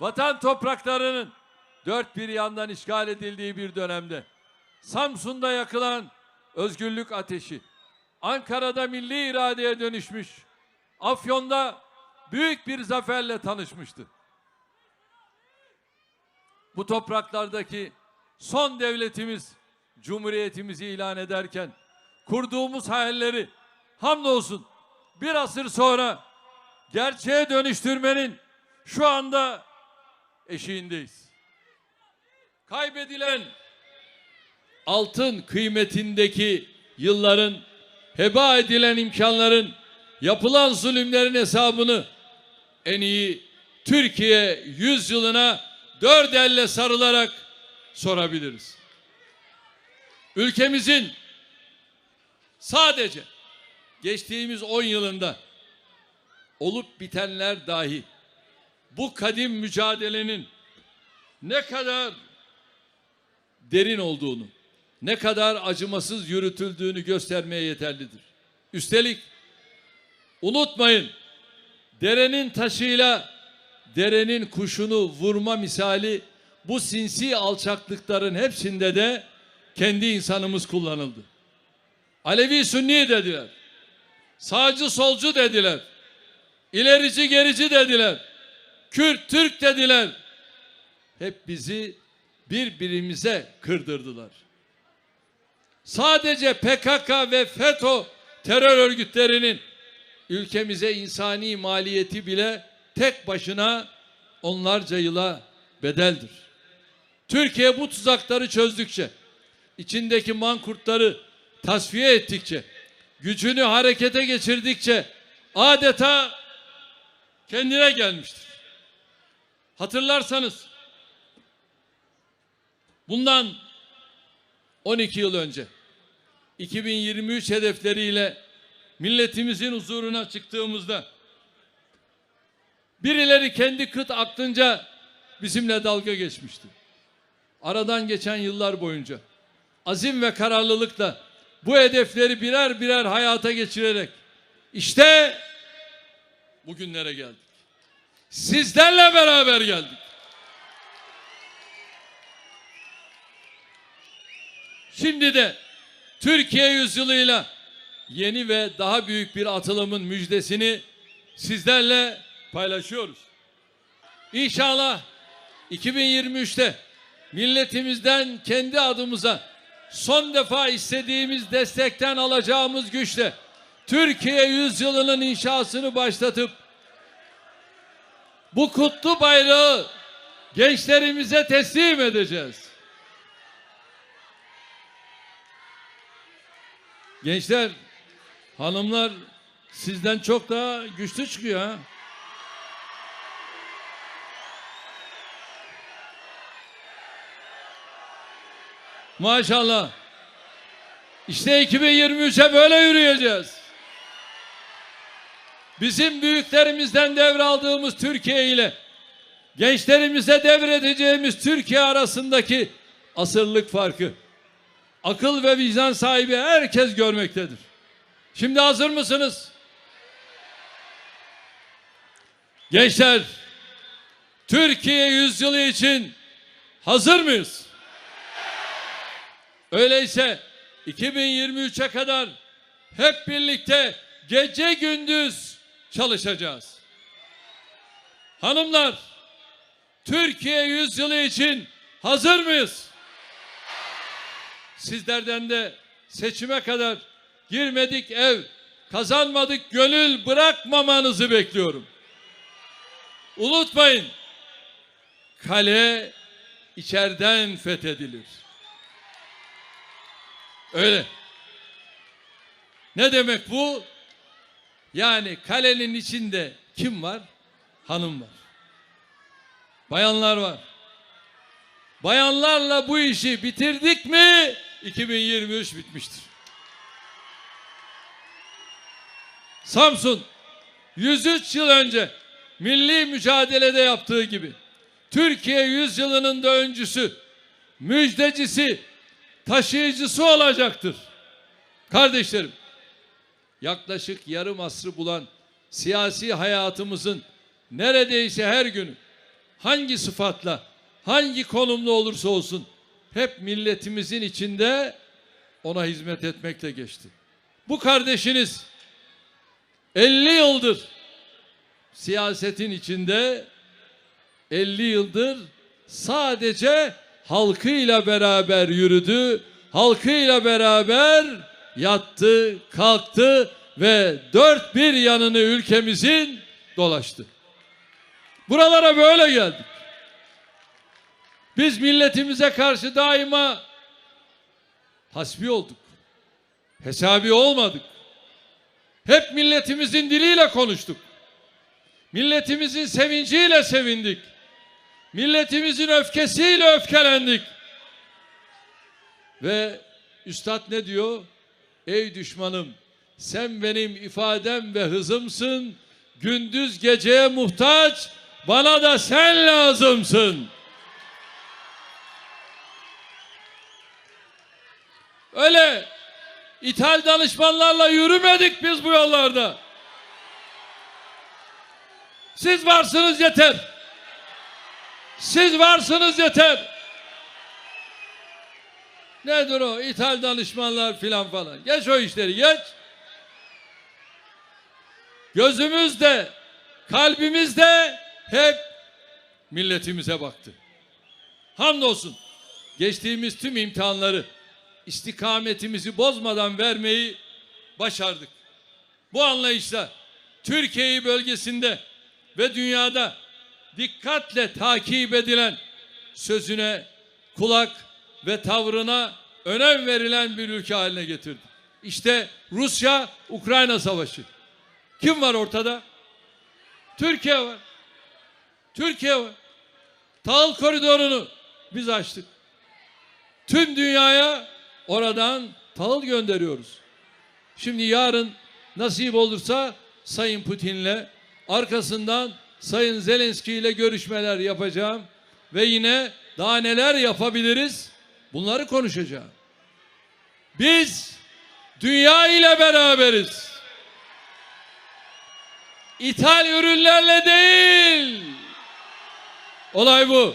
Vatan topraklarının dört bir yandan işgal edildiği bir dönemde Samsun'da yakılan özgürlük ateşi, Ankara'da milli iradeye dönüşmüş, Afyon'da büyük bir zaferle tanışmıştı. Bu topraklardaki son devletimiz Cumhuriyetimizi ilan ederken kurduğumuz hayalleri hamdolsun bir asır sonra gerçeğe dönüştürmenin şu anda eşiğindeyiz. Kaybedilen altın kıymetindeki yılların, heba edilen imkanların, yapılan zulümlerin hesabını en iyi Türkiye yüzyılına dört elle sarılarak sorabiliriz. Ülkemizin sadece geçtiğimiz 10 yılında olup bitenler dahi bu kadim mücadelenin ne kadar derin olduğunu, ne kadar acımasız yürütüldüğünü göstermeye yeterlidir. Üstelik unutmayın derenin taşıyla derenin kuşunu vurma misali bu sinsi alçaklıkların hepsinde de kendi insanımız kullanıldı. Alevi Sünni dediler. Sağcı solcu dediler. İlerici gerici dediler. Kürt Türk dediler. Hep bizi birbirimize kırdırdılar. Sadece PKK ve FETÖ terör örgütlerinin ülkemize insani maliyeti bile tek başına onlarca yıla bedeldir. Türkiye bu tuzakları çözdükçe, içindeki mankurtları tasfiye ettikçe, gücünü harekete geçirdikçe adeta kendine gelmiştir. Hatırlarsanız bundan 12 yıl önce 2023 hedefleriyle milletimizin huzuruna çıktığımızda birileri kendi kıt aklınca bizimle dalga geçmişti. Aradan geçen yıllar boyunca azim ve kararlılıkla bu hedefleri birer birer hayata geçirerek işte bugünlere geldik. Sizlerle beraber geldik. Şimdi de Türkiye yüzyılıyla yeni ve daha büyük bir atılımın müjdesini sizlerle paylaşıyoruz. İnşallah 2023'te milletimizden kendi adımıza son defa istediğimiz destekten alacağımız güçle Türkiye yüzyılının inşasını başlatıp bu kutlu bayrağı gençlerimize teslim edeceğiz. Gençler, hanımlar sizden çok daha güçlü çıkıyor. Maşallah. İşte 2023'e böyle yürüyeceğiz. Bizim büyüklerimizden devraldığımız Türkiye ile gençlerimize devredeceğimiz Türkiye arasındaki asırlık farkı akıl ve vicdan sahibi herkes görmektedir. Şimdi hazır mısınız? Gençler, Türkiye yüzyılı için hazır mıyız? Öyleyse 2023'e kadar hep birlikte gece gündüz çalışacağız. Hanımlar, Türkiye yüzyılı için hazır mıyız? Sizlerden de seçime kadar girmedik ev, kazanmadık gönül bırakmamanızı bekliyorum. Unutmayın, kale içeriden fethedilir. Öyle. Ne demek bu? Yani kalenin içinde kim var? Hanım var. Bayanlar var. Bayanlarla bu işi bitirdik mi 2023 bitmiştir. Samsun 103 yıl önce milli mücadelede yaptığı gibi Türkiye yüzyılının da öncüsü, müjdecisi, taşıyıcısı olacaktır. Kardeşlerim, yaklaşık yarım asrı bulan siyasi hayatımızın neredeyse her günü hangi sıfatla, hangi konumda olursa olsun hep milletimizin içinde ona hizmet etmekle geçti. Bu kardeşiniz 50 yıldır siyasetin içinde 50 yıldır sadece halkıyla beraber yürüdü, halkıyla beraber yattı, kalktı ve dört bir yanını ülkemizin dolaştı. Buralara böyle geldik. Biz milletimize karşı daima hasbi olduk. Hesabi olmadık. Hep milletimizin diliyle konuştuk. Milletimizin sevinciyle sevindik. Milletimizin öfkesiyle öfkelendik. Ve üstad ne diyor? Ey düşmanım sen benim ifadem ve hızımsın. Gündüz geceye muhtaç bana da sen lazımsın. Öyle ithal danışmanlarla yürümedik biz bu yollarda. Siz varsınız yeter. Siz varsınız yeter. Nedir o? İthal danışmanlar filan falan. Geç o işleri geç. Gözümüzde, kalbimizde hep milletimize baktı. Hamdolsun geçtiğimiz tüm imtihanları istikametimizi bozmadan vermeyi başardık. Bu anlayışla Türkiye'yi bölgesinde ve dünyada dikkatle takip edilen sözüne kulak ve tavrına önem verilen bir ülke haline getirdi. İşte Rusya-Ukrayna savaşı. Kim var ortada? Türkiye var. Türkiye var. Tahıl koridorunu biz açtık. Tüm dünyaya oradan tahıl gönderiyoruz. Şimdi yarın nasip olursa Sayın Putin'le arkasından Sayın Zelenski ile görüşmeler yapacağım ve yine daha neler yapabiliriz bunları konuşacağım. Biz dünya ile beraberiz. İthal ürünlerle değil. Olay bu.